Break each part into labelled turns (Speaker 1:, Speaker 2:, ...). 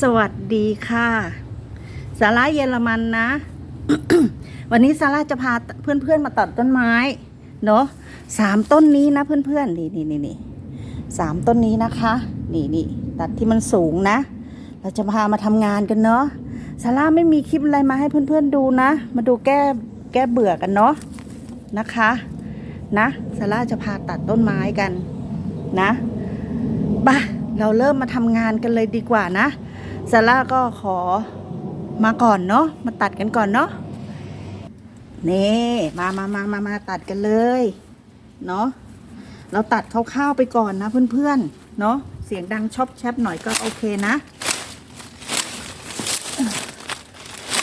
Speaker 1: สวัสดีค่ะสาระเยอรมันนะ วันนี้ซาร่าจะพาเพื่อนๆมาตัดต้นไม้เนาะสามต้นนี้นะเพื่อนๆนี่นี่นี่นี่สามต้นนี้นะคะ นี่นี่ตัดที่มันสูงนะ เราจะพามาทำงานกันเนาะซาร่าไม่มีคลิปอะไรมาให้เพื่อนๆดูนะ มาดูแก้แก้เบื่อกันเนาะนะคะนะซาร่าจะพาตัดต้นไม้กันนะบ้าเราเริ่มมาทำงานกันเลยดีกว่านะ ซาร่าก็ขอมาก่อนเนาะมาตัดกันก่อนเนาะนี่มามามามามาตัดกันเลยเนาะเราตัดคร่าวๆไปก่อนนะเพื่อนๆเนาะเสียงดังชอบแชบหน่อยก็โอเคนะ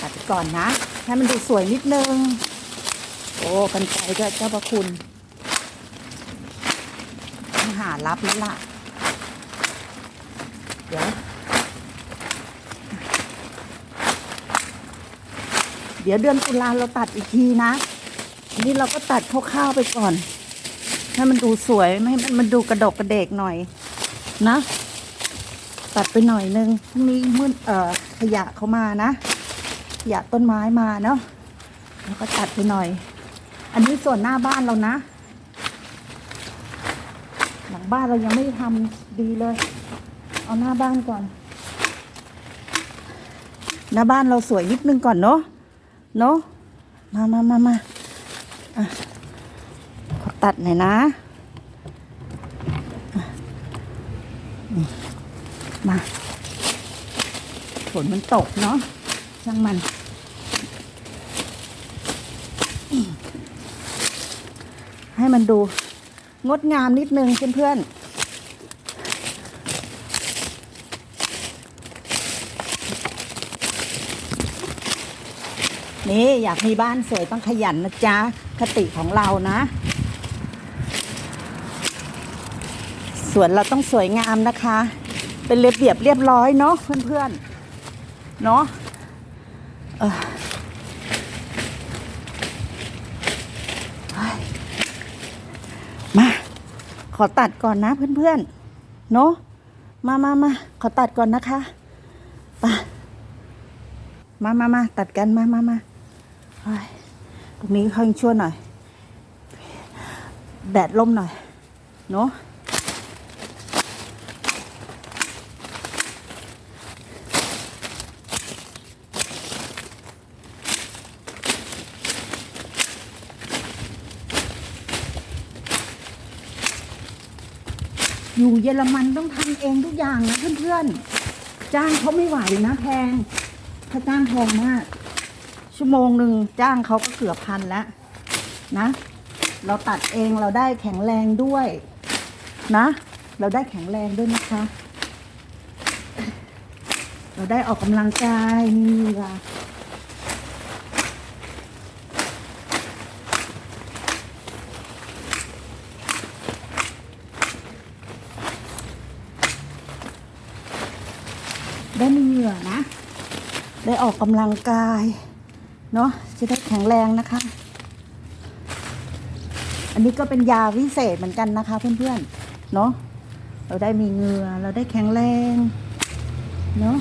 Speaker 1: ตัดไปก่อนนะ ให้มันดูสวยนิดนึง โอ้กันไกลก็เจ้าประคุณหารับแล้วล่ะ เดี๋ยว ดี๋ยวเดือนตุลาเราตัดอีกทีนะอันนี้เราก็ตัดคร่าวๆไปก่อน ให้มันดูสวยไม่ให้มันดูกระดกกระเดกหน่อย นะ ตัดไปหน่อยนึงพรุ่งนี้มืดเอ่อขยะเขามานะขยะต้นไม้มาเนาะแล้วก็ตัดไปหน่อย อันนี้ส่วนหน้าบ้านเรานะ หลังบ้านเรายังไม่ได้ทำดีเลย เอาหน้าบ้านก่อน หน้าบ้านเราสวยนิดนึงก่อนเนาะ เนาะมามามามาอะขอตัดหน่อยนะะนี่มาฝนมันตกเนาะช่างมัน ให้มันดูงดงามนิดนึงเพื่อนๆ นี่อยากมีบ้านสวยต้องขยันนะจ๊ะ คติของเรานะ สวนเราต้องสวยงามนะคะ เป็นระเบียบเรียบร้อยเนาะเพื่อนๆ เนาะมา ขอตัดก่อนนะเพื่อนๆ เนาะมามามาขอตัดก่อนนะคะ ไป มามามาตัดกัน มามามา ตรงนี้ค่อยชั่วหน่อย แดดล่มหน่อย เนาะอยู่เยอรมันต้องทำเองทุกอย่างนะเพื่อนๆ จ้างเขาไม่ไหวนะแพงถ้าจ้างแพงมาก ชั่วโมงหนึ่งจ้างเขาก็เกือบพันแล้วนะ เราตัดเองเราได้แข็งแรงด้วยนะ เราได้แข็งแรงด้วยนะคะ เราได้ออกกำลังกายมีเหงื่อได้มีเหงื่อนะ ได้ออกกำลังกาย เนาะจะได้แข็งแรงนะคะ อันนี้ก็เป็นยาวิเศษเหมือนกันนะคะ เพื่อนๆ เนาะเราได้มีเงือเราได้แข็งแรงเนาะ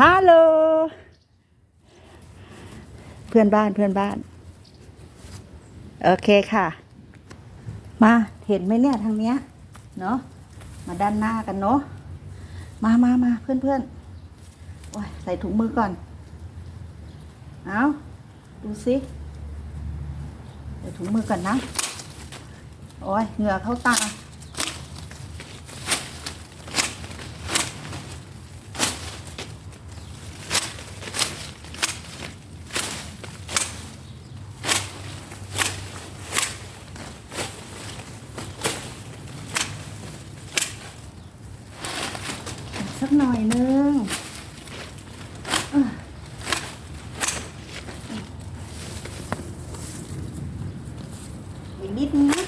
Speaker 1: ฮัลโหล เพื่อนบ้านเพื่อนบ้าน โอเคค่ะ มาเห็นไหมเนี่ยทางเนี้ยเนาะมาด้านหน้ากันเนาะมามามาเพื่อนเพื่อนโอ้ยใส่ถุงมือก่อน เอาดูสิใส่ถุงมือก่อนนะ โอ้ยเหงื่อเข้าตา สักหน่อยนึงเอ้ออีกนิดนึงนะ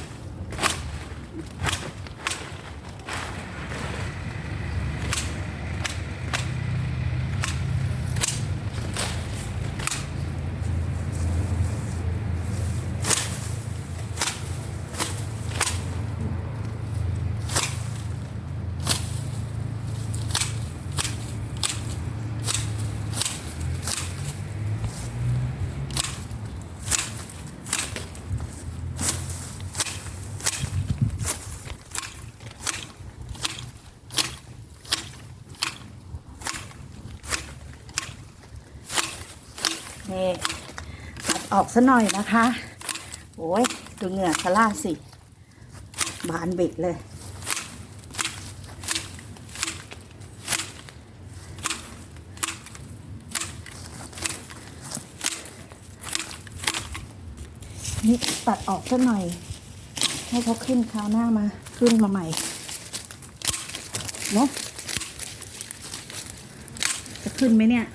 Speaker 1: ออกซะหน่อยนะคะ โอ้ยดูเหงื่อซาร่าสิ บานเบ็ดเลย นี่ตัดออกซะหน่อย ให้เขาขึ้นคราวหน้ามา ขึ้นมาใหม่เนาะจะขึ้นไหมเนี่ย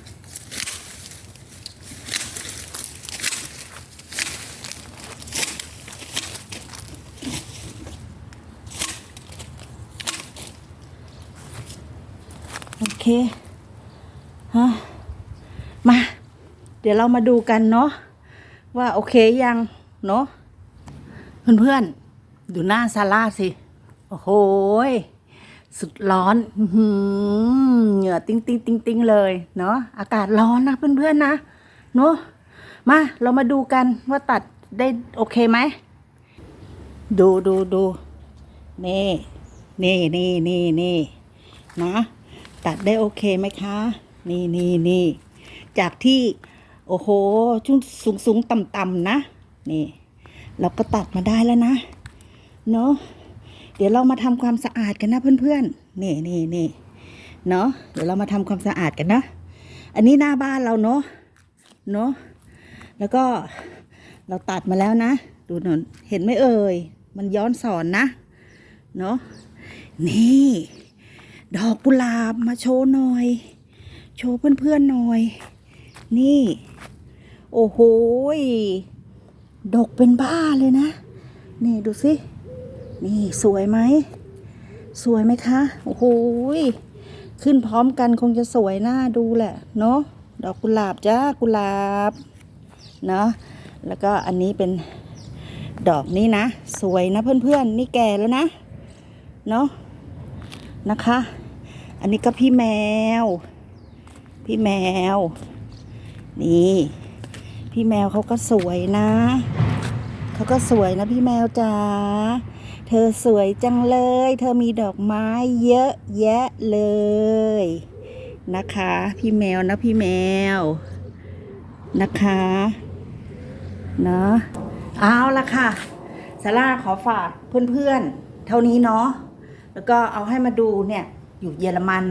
Speaker 1: เคฮะมา เดี๋ยวเรามาดูกันเนาะว่าโอเคยังเนาะเพื่อนๆ ดูหน้าซาร่าสิ โอ้โหสุดร้อนหเหงื่อติ้งติ้งติ้งติ้งเลยเนาะอากาศร้อนนะเพื่อนๆนะเนาะมาเรามาดูกันว่าตัดได้โอเคไหมดูดูดูนี่นี่นี่นี่นี่นะ ตัดได้โอเคไหมคะ นี่นี่นี่จากที่โอ้โหชุดสูงสูงต่ำต่ำนะ นี่ เราก็ตัดมาได้แล้วนะ เนาะเดี๋ยวเรามาทำความสะอาดกันนะเพื่อนๆนี่นี่นี่เนาะเดี๋ยวเรามาทำความสะอาดกันนะ อันนี้หน้าบ้านเราเนาะเนาะแล้วก็เราตัดมาแล้วนะ ดูหน่อยเห็นไหมเอ่ย มันย้อนสอนนะ เนาะนี่ ดอกกุหลาบมาโชว์หน่อย โชว์เพื่อนๆหน่อย นี่ โอ้โหดกเป็นบ้าเลยนะ นี่ดูสิ นี่สวยไหม สวยไหมคะ โอ้โหขึ้นพร้อมกันคงจะสวยน่าดูแหละ เนาะดอกกุหลาบจ้ากุหลาบ เนาะแล้วก็อันนี้เป็นดอกนี้นะ สวยนะเพื่อนๆ นี่แก่แล้วนะ เนาะนะคะ อันนี้ก็พี่แมว พี่แมว นี่ พี่แมวเขาก็สวยนะ เขาก็สวยนะพี่แมวจ๋า เธอสวยจังเลย เธอมีดอกไม้เยอะแยะเลย นะคะ พี่แมวนะพี่แมว นะคะเนาะเอาละค่ะซาร่าขอฝากเพื่อนๆ เท่านี้เนาะ แล้วก็เอาให้มาดูเนี่ย อยู่เยอรมัน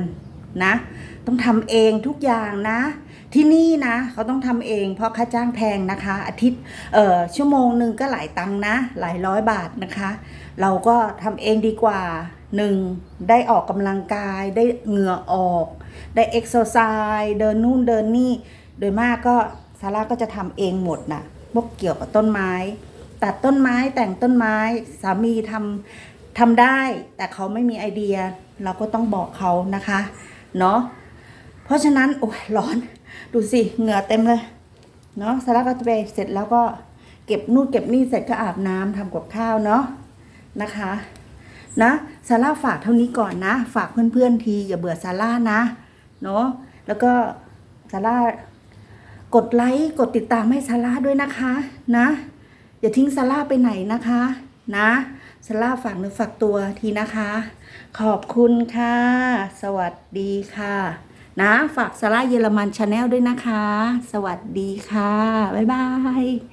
Speaker 1: นะ ต้องทำเองทุกอย่างนะ ที่นี่นะเขาต้องทำเอง เพราะค่าจ้างแพงนะคะ อาทิตย์เอ่อชั่วโมงหนึ่งก็หลายตังค์นะ หลายร้อยบาทนะคะ เราก็ทำเองดีกว่าหนึ่งได้ออกกำลังกายได้เหงื่อออก ได้เอ็กซ์ไซส์เดินนู่นเดินนี่ โดยมากก็ซาร่าก็จะทำเองหมดนะพวกเกี่ยวกับต้นไม้ ตัดต้นไม้แต่งต้นไม้สามีทำทำได้ แต่เขาไม่มีไอเดีย เราก็ต้องบอกเขานะคะเนาะเพราะฉะนั้นโอ้ยร้อนดูสิเหงื่อเต็มเลยเนาะซาร่าก็จะไปเสร็จแล้วก็เก็บนู่นเก็บนี่เสร็จก็อาบน้ำทำกับข้าวเนาะนะคะนะซาร่าฝากเท่านี้ก่อนนะ ฝากเพื่อนๆทีอย่าเบื่อซาร่านะเนาะแล้วก็ซาร่ากดไลค์กดติดตามให้ซาร่าด้วยนะคะนะ อย่าทิ้งซาร่าไปไหนนะคะ นะ สล่าฝากเนื้อฝากตัวทีนะคะ ขอบคุณค่ะ สวัสดีค่ะ นะ ฝากสล่าเยอรมันชาแนลด้วยนะคะ สวัสดีค่ะ บ๊ายบาย